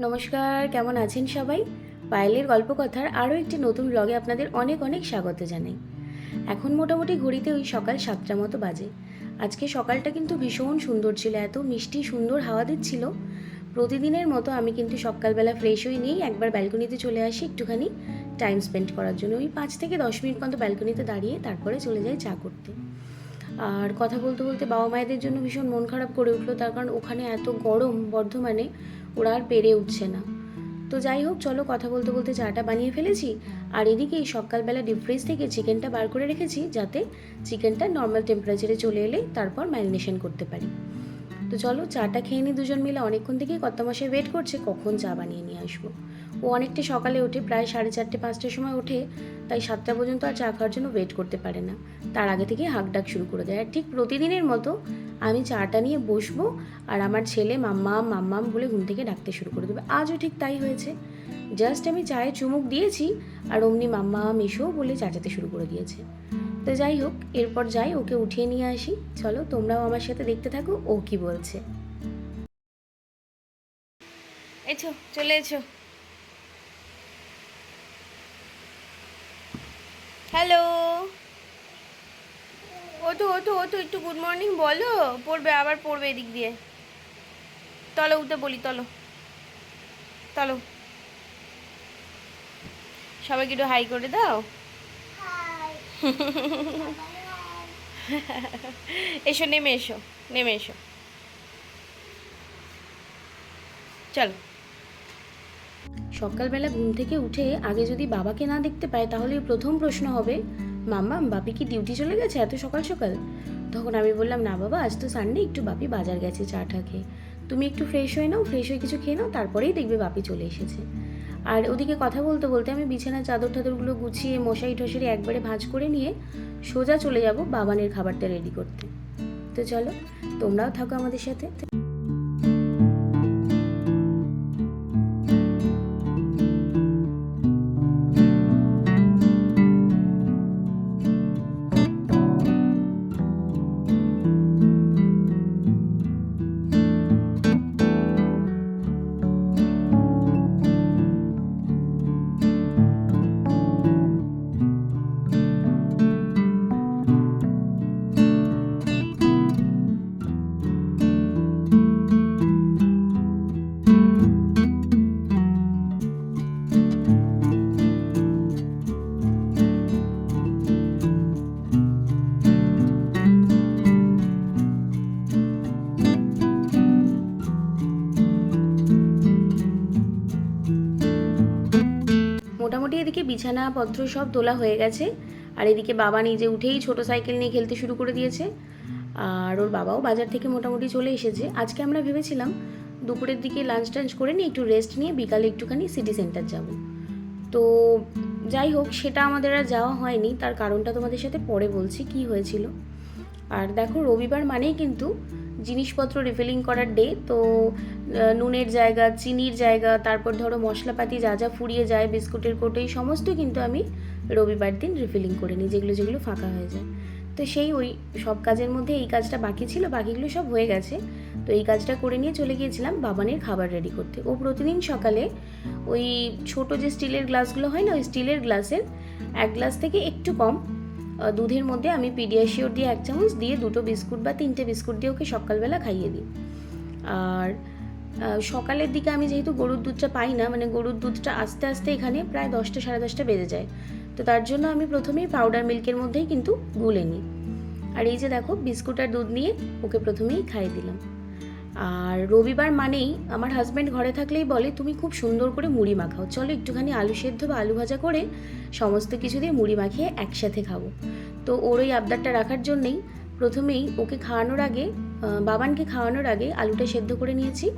নমস্কার, কেমন আছেন সবাই? পায়েলের গল্পকথার আরও একটি নতুন ব্লগে আপনাদের অনেক অনেক স্বাগত জানাই। এখন মোটামুটি ঘড়িতে ওই সকাল সাতটা মতো বাজে। আজকে সকালটা কিন্তু ভীষণ সুন্দর ছিল, এত মিষ্টি সুন্দর হাওয়া দিচ্ছিল। প্রতিদিনের মতো আমি কিন্তু সকালবেলা ফ্রেশ হয়ে নিয়েই একবার ব্যালকনিতে চলে আসি একটুখানি টাইম স্পেন্ড করার জন্য। ওই পাঁচ থেকে দশ মিনিট মতো ব্যালকনিতে দাঁড়িয়ে তারপরে চলে যাই চা করতে। আর কথা বলতে বলতে বাবা মায়েদের জন্য ভীষণ মন খারাপ করে উঠল, তার কারণ ওখানে এত গরম বর্ধমানে ওরা আর পেরে উঠছে না। তো যাই হোক, চলো কথা বলতে বলতে চাটা বানিয়ে ফেলেছি, আর এদিকে সকালবেলা ডিপ ফ্রিজ থেকে চিকেনটা বার করে রেখেছি, যাতে চিকেনটা নর্মাল টেম্পারেচারে চলে এলে তারপর ম্যারিনেশন করতে পারি। তো চলো চাটা খেয়ে নিই দুজন মিলে, অনেকক্ষণ থেকেই কত মাসে ওয়েট করছে, কখন চা বানিয়ে নিয়ে আসব। ও অনেকটা সকালে ওঠে প্রায় সাড়ে চারটে, পাঁচটার সময় ওঠে তাই সাতটা পর্যন্ত আর চা খাওয়ার জন্য ওয়েট করতে পারে না। তার আগে থেকে হাঁক ডাক শুরু করে দেয়। আর ঠিক প্রতিদিনের মতো আমি চাটা নিয়ে বসবো আর আমার ছেলে মাম্মাম মাম্মাম বলে ঘুম থেকে ডাকতে শুরু করে দেবে। আজও ঠিক তাই হয়েছে। জাস্ট আমি চায়ে চুমুক দিয়েছি আর অমনি মাম্মাম এসো বলে চাচাতে শুরু করে দিয়েছে। তো যাই হোক, এরপর যাই, ওকে উঠিয়ে নিয়ে আসি। চলো, তোমরাও আমার সাথে দেখতে থাকো, ও কি বলছে। এছো চলে এছো হ্যালো ওঠো ওঠো ওঠো, একটু গুড মর্নিং বলো। পড়বে, আবার পড়বে এদিক দিয়ে। তলো, উঠে বলি, তলো। তলো। সবাইকে একটু হাই করে দাও। এসো, নেমে এসো নেমে এসো। চলো। সকালবেলা ঘুম থেকে উঠে আগে যদি বাবাকে না দেখতে পায়, তাহলে প্রথম প্রশ্ন হবে, মাম্মা, বাপি কি ডিউটি চলে গেছে এত সকাল সকাল? তখন আমি বললাম, না বাবা, আজ তো সানডে একটু বাপি বাজার গেছে চাটা খেয়ে। তুমি একটু ফ্রেশ হয়ে নাও ফ্রেশ হয়ে কিছু খেয়ে নাও, তারপরেই দেখবে বাপি চলে এসেছে। আর ওদিকে কথা বলতে বলতে আমি বিছানার চাদর টাদরগুলো গুছিয়ে, মশারি টশারি একবারে ভাঁজ করে নিয়ে সোজা চলে যাব বাবানের খাবারটা রেডি করতে। তো চলো, তোমরাও থাকো আমাদের সাথে। এদিকে বিছানাপত্র সব তোলা হয়ে গেছে। আর এদিকে বাবা নিজে উঠেই ছোট সাইকেল নিয়ে খেলতে শুরু করে দিয়েছে। আর ওর বাবাও বাজার থেকে মোটামুটি চলে এসেছে। আজকে আমরা ভেবেছিলাম দুপুরের দিকে লাঞ্চ টাঞ্চ করে নিয়ে একটু রেস্ট নিয়ে বিকালে একটুখানি সিটি সেন্টার যাব। তো যাই হোক, সেটা আমাদের আর যাওয়া হয়নি। তার কারণটা তোমাদের সাথে পরে বলছি, কি হয়েছিল? আর দেখো রবিবার মানেই কিন্তু জিনিসপত্র রিফিলিং করার ডে তো নুনের জায়গা, চিনির জায়গা, তারপর ধরো মশলাপাতি যা যা ফুরিয়ে যায়, বিস্কুটের কোটো, এই সমস্ত কিন্তু আমি রবিবার দিন রিফিলিং করে নিই, যেগুলো যেগুলো ফাঁকা হয়ে যায়। তো সেই ওই সব কাজের মধ্যে এই কাজটা বাকি ছিল, বাকিগুলো সব হয়ে গেছে। তো এই কাজটা করে নিয়ে চলে গিয়েছিলাম বাবানের খাবার রেডি করতে। ও প্রতিদিন সকালে ওই ছোট যে স্টিলের গ্লাসগুলো হয় না, ওই স্টিলের গ্লাসের এক গ্লাস থেকে একটু কম দুধের মধ্যে আমি পিডিয়াশিওর দিয়ে এক চামচ, দিয়ে দুটো বিস্কুট বা তিনটে বিস্কুট দিয়ে ওকে সকালবেলা খাইয়ে দিই। আর সকালের দিকে আমি যেহেতু গরুর দুধটা পাই না মানে গরুর দুধটা আস্তে আস্তে এখানে প্রায় দশটা সাড়ে দশটা বেজে যায়। তো তার জন্য আমি প্রথমেই পাউডার মিল্কের মধ্যেই কিন্তু গুলে নিই। আর এই যে দেখো, বিস্কুট আর দুধ নিয়ে ওকে প্রথমেই খাইয়ে দিলাম। আর রবিবার মানেই আমার হাজব্যান্ড ঘরে থাকলেই বলে, তুমি খুব সুন্দর করে মুড়ি মাখাও। চলো একটুখানি আলু সেদ্ধ বা আলু ভাজা করে সমস্ত কিছু দিয়ে মুড়ি মাখিয়ে একসাথে খাব। তো ওর ওই আবদারটা রাখার জন্যেই প্রথমেই ওকে খাওয়ানোর আগে বাবানকে খাওয়ানোর আগে আলুটা সেদ্ধ করে নিয়েছি।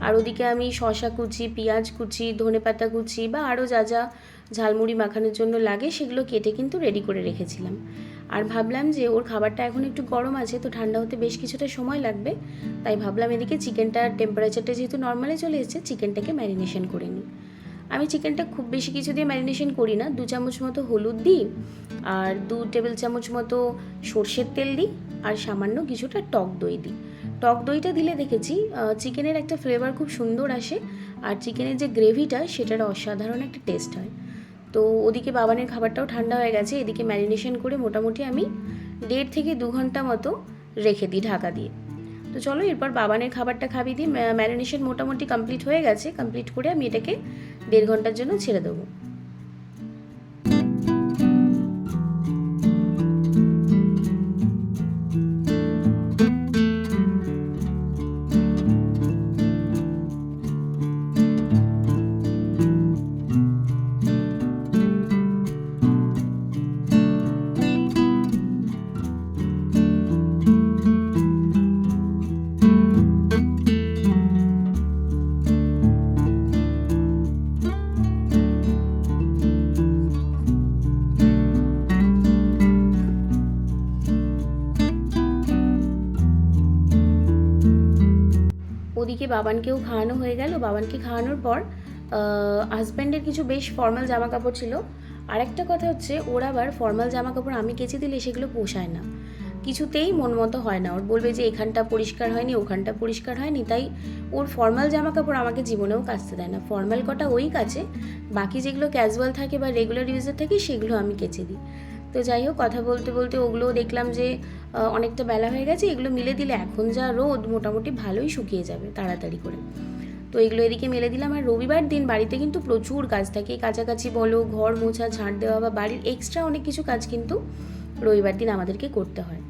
আর ওদিকে আমি শশা কুচি, পেঁয়াজ কুচি ধনেপাতা কুচি বা আরও যা যা ঝালমুড়ি মাখানোর জন্য লাগে সেগুলো কেটে কিন্তু রেডি করে রেখেছিলাম। আর ভাবলাম যে ওর খাবারটা এখন একটু গরম আছে, তো ঠান্ডা হতে বেশ কিছুটা সময় লাগবে। তাই ভাবলাম এদিকে চিকেনটার টেম্পারেচারটা যেহেতু নর্মালে চলে এসেছে, চিকেনটাকে ম্যারিনেশন করে নিই। আমি চিকেনটা খুব বেশি কিছু দিয়ে ম্যারিনেশন করি না, দু চামচ মতো হলুদ দিই, আর দু টেবিল চামচ মতো সর্ষের তেল দিই, আর সামান্য কিছুটা টক দই দিই। টক দইটা দিলে দেখেছি চিকেনের একটা ফ্লেভার খুব সুন্দর আসে, আর চিকেনের যে গ্রেভিটা সেটার অসাধারণ একটা টেস্ট হয়। তো ওদিকে বাবানের খাবারটাও ঠান্ডা হয়ে গেছে, এদিকে ম্যারিনেশন করে মোটামুটি আমি দেড় থেকে দু ঘণ্টা মতো রেখে দিই ঢাকা দিয়ে। তো চলো এরপর বাবানের খাবারটা খাবি দিই ম্যারিনেশন মোটামুটি কমপ্লিট হয়ে গেছে কমপ্লিট করে আমি এটাকে দেড় ঘণ্টার জন্য ছেড়ে দেবো। ওদিকে বাবানকেও খাওয়ানো হয়ে গেল। বাবানকে খাওয়ানোর পর হাজব্যান্ডের কিছু বেশ ফর্মাল জামা কাপড় ছিল। আরেকটা কথা হচ্ছে, ওর আবার ফর্মাল জামা কাপড় আমি কেচে দিলে সেগুলো পোষায় না। কিছুতেই মন মতো হয় না। ওর বলবে যে, এখানটা পরিষ্কার হয়নি, ওখানটা পরিষ্কার হয়নি। তাই ওর ফর্মাল জামা কাপড় আমাকে জীবনেও কাচতে দেয় না। ফর্মাল কটা ওই কাছে বাকি যেগুলো ক্যাজুয়াল থাকে বা রেগুলার ইউজের থাকে, সেগুলো আমি কেচে দিই। তো যাই হোক, কথা বলতে বলতে ওগুলোও দেখলাম যে অনেকটা বেলা হয়ে গেছে, এগুলো মিলে দিলে এখন যা রোদ মোটামুটি ভালোই শুকিয়ে যাবে তাড়াতাড়ি করে। তো এগুলো এদিকে মেলে দিলাম, আর রবিবার দিন বাড়িতে কিন্তু প্রচুর কাজ থাকে, কাছাকাছি বলো, ঘর মোছা ঝাঁট দেওয়া বা বাড়ির এক্সট্রা অনেক কিছু কাজ কিন্তু রবিবার দিন আমাদেরকে করতে হয়।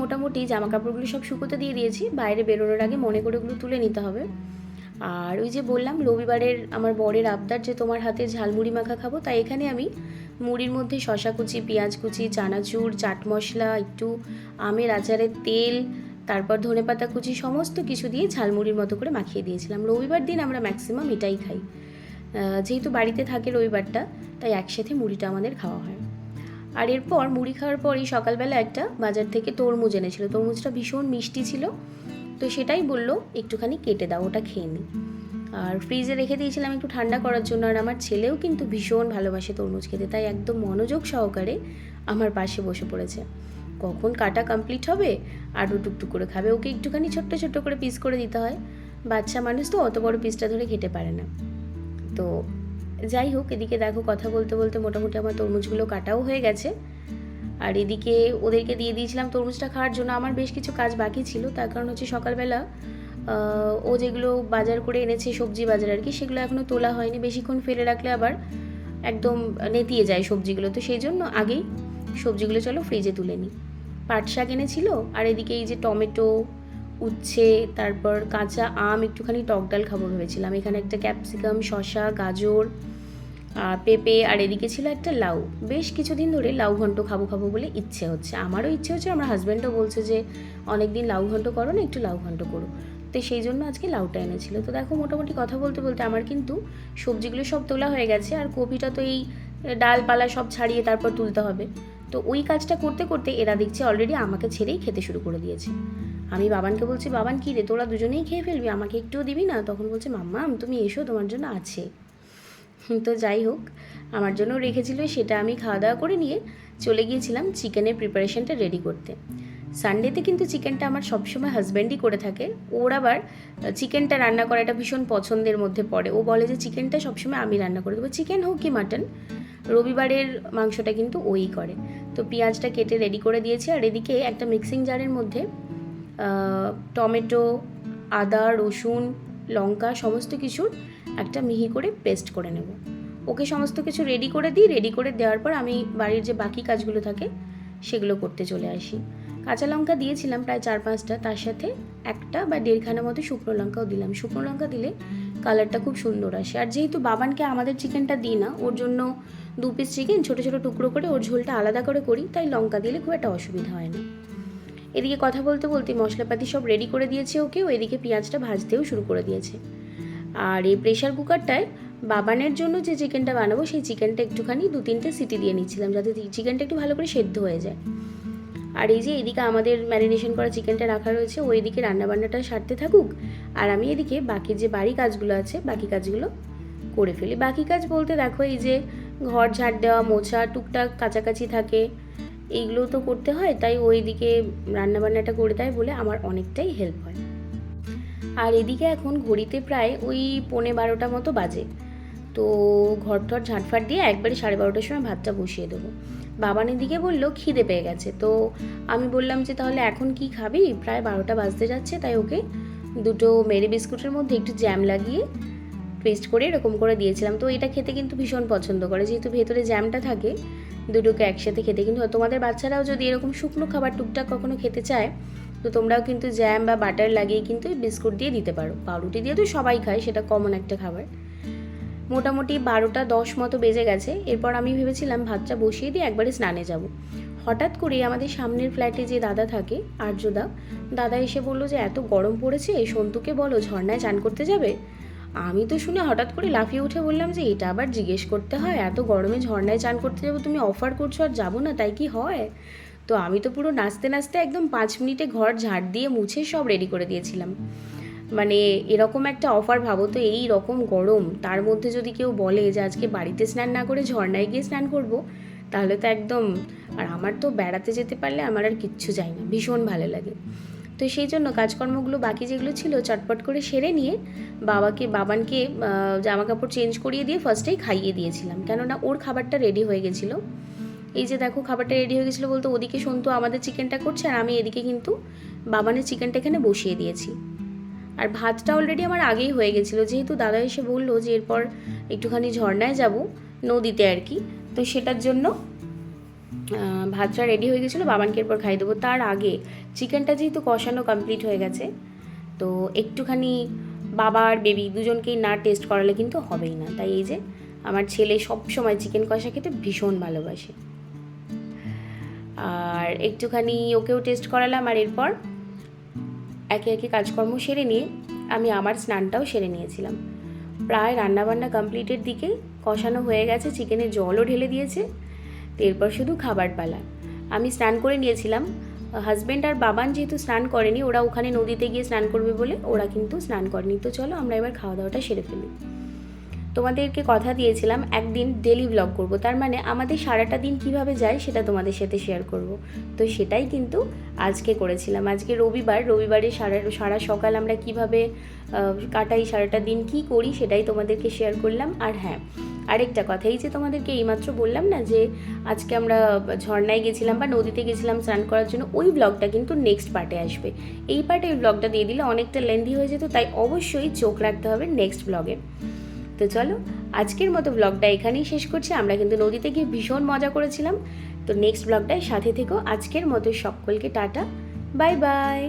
মোটামুটি জামা কাপড়গুলো সব শুকোতে দিয়ে দিয়েছি। বাইরে বেরোনোর আগে মনে করে ওগুলো তুলে নিতে হবে। আর ওই যে বললাম, রবিবারের আমার বরের আবদার যে তোমার হাতে ঝালমুড়ি মাখা খাব, তাই এখানে আমি মুড়ির মধ্যে শশা কুচি, পেঁয়াজ কুচি, চানাচুর, চাট মশলা, একটু আমের আচারের তেল, তারপর ধনেপাতা কুচি, সমস্ত কিছু দিয়ে ঝালমুড়ির মতো করে মাখিয়ে দিয়েছিলাম। রবিবার দিন আমরা ম্যাক্সিমাম এটাই খাই। যেহেতু বাড়িতে থাকে রবিবারটা, তাই একসাথে মুড়িটা আমাদের খাওয়া হয়। আর এরপর মুড়ি খাওয়ার পরই সকালবেলা একটা বাজার থেকে তরমুজ এনেছিল। তরমুজটা ভীষণ মিষ্টি ছিল। তো সেটাই বলল, একটুখানি কেটে দাও, ওটা খেয়ে নি। আর ফ্রিজে রেখে দিয়েছিলাম একটু ঠান্ডা করার জন্য। আর আমার ছেলেও কিন্তু ভীষণ ভালোবাসে তরমুজ খেতে, তাই একদম মনোযোগ সহকারে আমার পাশে বসে পড়েছে। কখন কাটা কমপ্লিট হবে? আর টুকটুক করে খাবে। ওকে একটুখানি ছোট্ট ছোট্ট করে পিস করে দিতে হয়। বাচ্চা মানুষ তো অত বড় পিসটা ধরে খেতে পারে না। তো যাই হোক, এদিকে দেখো কথা বলতে বলতে মোটামুটি আমার তরমুজগুলো কাটাও হয়ে গেছে। আর এদিকে ওদেরকে দিয়ে দিয়েছিলাম তরমুজটা খাওয়ার জন্য। আমার বেশ কিছু কাজ বাকি ছিল। তার কারণ হচ্ছে সকালবেলা ও যেগুলো বাজার করে এনেছে, সবজি বাজার আর কি, সেগুলো এখনও তোলা হয়নি। বেশিক্ষণ ফেলে রাখলে আবার একদম নেতিয়ে যায় সবজিগুলো। তো সেই জন্য আগেই সবজিগুলো চলো ফ্রিজে তুলে নিই। পাট শাক এনেছিল, আর এদিকে এই যে টমেটো উচ্ছে, তারপর কাঁচা আম, একটুখানি টক ডাল খাব ভেবেছিলাম। এখানে একটা ক্যাপসিকাম শশা গাজর পেঁপে, আর এদিকে ছিল একটা লাউ। বেশ কিছুদিন ধরে লাউ ঘন্ট খাব খাব বলে ইচ্ছে হচ্ছে। আমারও ইচ্ছে হচ্ছে, আমার হাজব্যান্ডও বলছে যে, অনেকদিন লাউ ঘন্ট করো না, একটু লাউ ঘন্ট করো। তো সেই জন্য আজকে লাউটা এনেছিল। তো দেখো, মোটামুটি কথা বলতে বলতে আমার কিন্তু সবজিগুলো সব তোলা হয়ে গেছে, আর কপিটা তো এই ডালপালা সব ছাড়িয়ে তারপর তুলতে হবে। তো ওই কাজটা করতে করতে এরা দেখছে অলরেডি আমাকে ছেড়েই খেতে শুরু করে দিয়েছে। আমি বাবানকে বলছি, বাবান, কী রে? তোরা দুজনেই খেয়ে ফেলবি? আমাকে একটুও দিবি না? তখন বলছে, মাম্মা তুমি এসো, তোমার জন্য আছে। তো যাই হোক, আমার জন্য রেখেছিল, সেটা আমি খাওয়া দাওয়া করে নিয়ে চলে গিয়েছিলাম চিকেনের প্রিপারেশনটা রেডি করতে। সানডেতে কিন্তু চিকেনটা আমার সবসময় হাজব্যান্ডই করে থাকে। ওর আবার চিকেনটা রান্না করাটা ভীষণ পছন্দের মধ্যে পড়ে। ও বলে যে, চিকেনটা সবসময় আমি রান্না করে দেবো। চিকেন হোক কি মাটন রবিবারের মাংসটা কিন্তু ওই করে। তো পেঁয়াজটা কেটে রেডি করে দিয়েছে। আর এদিকে একটা মিক্সিং জারের মধ্যে টমেটো, আদা, রসুন, লঙ্কা সমস্ত কিছুর একটা মিহি করে পেস্ট করে নেব। ওকে সমস্ত কিছু রেডি করে দিই রেডি করে দেওয়ার পর আমি বাড়ির যে বাকি কাজগুলো থাকে সেগুলো করতে চলে আসি। কাঁচা লঙ্কা দিয়েছিলাম প্রায় চার পাঁচটা, তার সাথে একটা বা দেড়খানা মতো শুকনো লঙ্কাও দিলাম। শুকনো লঙ্কা দিলে কালারটা খুব সুন্দর আসে। আর যেহেতু বাবানকে আমাদের চিকেনটা দিই না, ওর জন্য দু পিস চিকেন ছোটো ছোটো টুকরো করে ওর ঝোলটা আলাদা করে করি, তাই লঙ্কা দিলে খুব একটা অসুবিধা হয় না। এদিকে কথা বলতে বলতে মশলাপাতি সব রেডি করে দিয়েছে ওকে, ও এদিকে পেঁয়াজটা ভাজতেও শুরু করে দিয়েছে। আর এই প্রেশার কুকারটায় বাবানের জন্য যে চিকেনটা বানাবো, সেই চিকেনটা একটুখানি দু তিনটে সিটি দিয়ে নিচ্ছিলাম, যাতে চিকেনটা একটু ভালো করে সেদ্ধ হয়ে যায়। আর এই যে এদিকে আমাদের ম্যারিনেশন করা চিকেনটা রাখা রয়েছে ওই এদিকে রান্নাবান্নাটা সারতে থাকুক, আর আমি এদিকে বাকি যে বাড়ি কাজগুলো আছে, বাকি কাজগুলো করে ফেলি। বাকি কাজ বলতে দেখো, এই যে ঘর ঝাড় দেওয়া, মোছা, টুকটাক কাছাকাছি থাকে এইগুলো তো করতে হয়, তাই ওই দিকে রান্নাবান্নাটা করে দেয় বলে আমার অনেকটাই হেল্প হয়। আর এদিকে এখন ঘড়িতে প্রায় ওই পৌনে বারোটা মতো বাজে। তো ঘর টর ঝাঁটফাট দিয়ে একবারে সাড়ে বারোটার সময় ভাতটা বসিয়ে দেবো। বাবানের দিকে বলল, খিদে পেয়ে গেছে। তো আমি বললাম যে, তাহলে এখন কি খাবি? প্রায় বারোটা বাজতে যাচ্ছে, তাই ওকে দুটো মেরি বিস্কুটের মধ্যে একটু জ্যাম লাগিয়ে পেস্ট করে এরকম করে দিয়েছিলাম। তো এটা খেতে কিন্তু ভীষণ পছন্দ করে, যেহেতু ভেতরে জ্যামটা থাকে দুটোকে একসাথে খেতে। কিন্তু তোমাদের বাচ্চারাও যদি এরকম শুকনো খাবার টুকটাক কখনো খেতে চায়, তো তোমরাও কিন্তু জ্যাম বা বাটার লাগিয়ে কিন্তু বিস্কুট দিয়ে দিতে পারো। পাউরুটি দিয়ে তো সবাই খায়, সেটা কমন একটা খাবার। মোটামুটি বারোটা দশ মতো বেজে গেছে। এরপর আমি ভেবেছিলাম ভাতটা বসিয়ে দিয়ে একবারে স্নানে যাব। হঠাৎ করে আমাদের সামনের ফ্ল্যাটে যে দাদা থাকে, আর্যদা, দাদা এসে বলল যে, এত গরম পড়েছে, সন্তুকে বলো ঝর্ণায় চান করতে যাবে? আমি তো শুনে হঠাৎ করে লাফিয়ে উঠে বললাম যে এটা আবার জিজ্ঞেস করতে হয়, এত গরমে ঝর্ণায় চান করতে যাব, তুমি অফার করছ আর যাব না, তাই কি হয়? তো আমি তো পুরো নাচতে নাচতে একদম পাঁচ মিনিটে ঘর ঝাড় দিয়ে মুছে সব রেডি করে দিয়েছিলাম। মানে এরকম একটা অফার ভাবো তো, এই রকম গরম, তার মধ্যে যদি কেউ বলে যে আজকে বাড়িতে স্নান না করে ঝর্ণায় গিয়ে স্নান করব, তাহলে তো একদম, আর আমার তো বেড়াতে যেতে পারলে আমার আর কিচ্ছু চাই না, ভীষণ ভালো লাগে। তো সেই জন্য কাজকর্মগুলো বাকি যেগুলো ছিল চটপট করে সেরে নিয়ে বাবাকে, বাবানকে জামা কাপড় চেঞ্জ করিয়ে দিয়ে ফার্স্টেই খাইয়ে দিয়েছিলাম। কেননা ওর খাবারটা রেডি হয়ে গেছিল। এই যে দেখো, খাবারটা রেডি হয়ে গেছিল বলতে ওদিকে সন্তু আমাদের চিকেনটা করছে আর আমি এদিকে কিন্তু বাবানের চিকেনটা এখানে বসিয়ে দিয়েছি। আর ভাতটা অলরেডি আমার আগেই হয়ে গেছিল। যেহেতু দাদা এসে বলল যে এরপর একটুখানি ঝর্ণায় যাব, নদীতে আর কি, তো সেটার জন্য ভাতটা রেডি হয়ে গেছিল, বাবানকে এরপর খাই দেবো। তার আগে চিকেনটা যেহেতু কষানো কমপ্লিট হয়ে গেছে, তো একটুখানি বাবা আর বেবি দুজনকেই না টেস্ট করালে কিন্তু হবেই না। তাই এই যে আমার ছেলে সব সময় চিকেন কষা খেতে ভীষণ ভালোবাসে। আর একটুখানি ওকেও টেস্ট করালাম, আর এরপর একে একে কাজকর্ম সেরে নিয়ে আমি আমার স্নানটাও সেরে নিয়েছিলাম। প্রায় রান্নাবান্না কমপ্লিটের দিকে কষানো হয়ে গেছে চিকেনে জলও ঢেলে দিয়েছে। এরপর শুধু খাবার পালা। আমি স্নান করে নিয়েছিলাম। হাজব্যান্ড আর বাবান যেহেতু স্নান করেনি, ওরা ওখানে নদীতে গিয়ে স্নান করবে বলে ওরা কিন্তু স্নান করেনি। তো চলো আমরা এবার খাওয়া দাওয়াটা সেরে ফেলি। তোমাদেরকে কথা দিয়েছিলাম, একদিন ডেলি ব্লগ করব। তার মানে আমাদের সারাটা দিন কীভাবে যায় সেটা তোমাদের সাথে শেয়ার করব। তো সেটাই কিন্তু আজকে করেছিলাম। আজকে রবিবার, রবিবারে সারা সারা সকাল আমরা কীভাবে কাটাই, সারাটা দিন কি করি সেটাই তোমাদেরকে শেয়ার করলাম। আর হ্যাঁ আরেকটা কথা, এই যে তোমাদেরকে এইমাত্র বললাম না যে আজকে আমরা ঝর্ণায় গেছিলাম বা নদীতে গেছিলাম স্নান করার জন্য, ওই ব্লগটা কিন্তু নেক্সট পার্টে আসবে। এই পার্টে ওই ব্লগটা দিয়ে দিলে অনেকটা লেন্দি হয়ে যেত, তাই অবশ্যই চোখ রাখতে হবে নেক্সট ব্লগে তো চলো, আজকের মতো ব্লগটা এখানেই শেষ করছি, আমরা কিন্তু নদীতে গিয়ে ভীষণ মজা করেছিলাম। তো নেক্সট ব্লগটায় সাথে থেকেও আজকের মতো সকলকে টাটা বাই বাই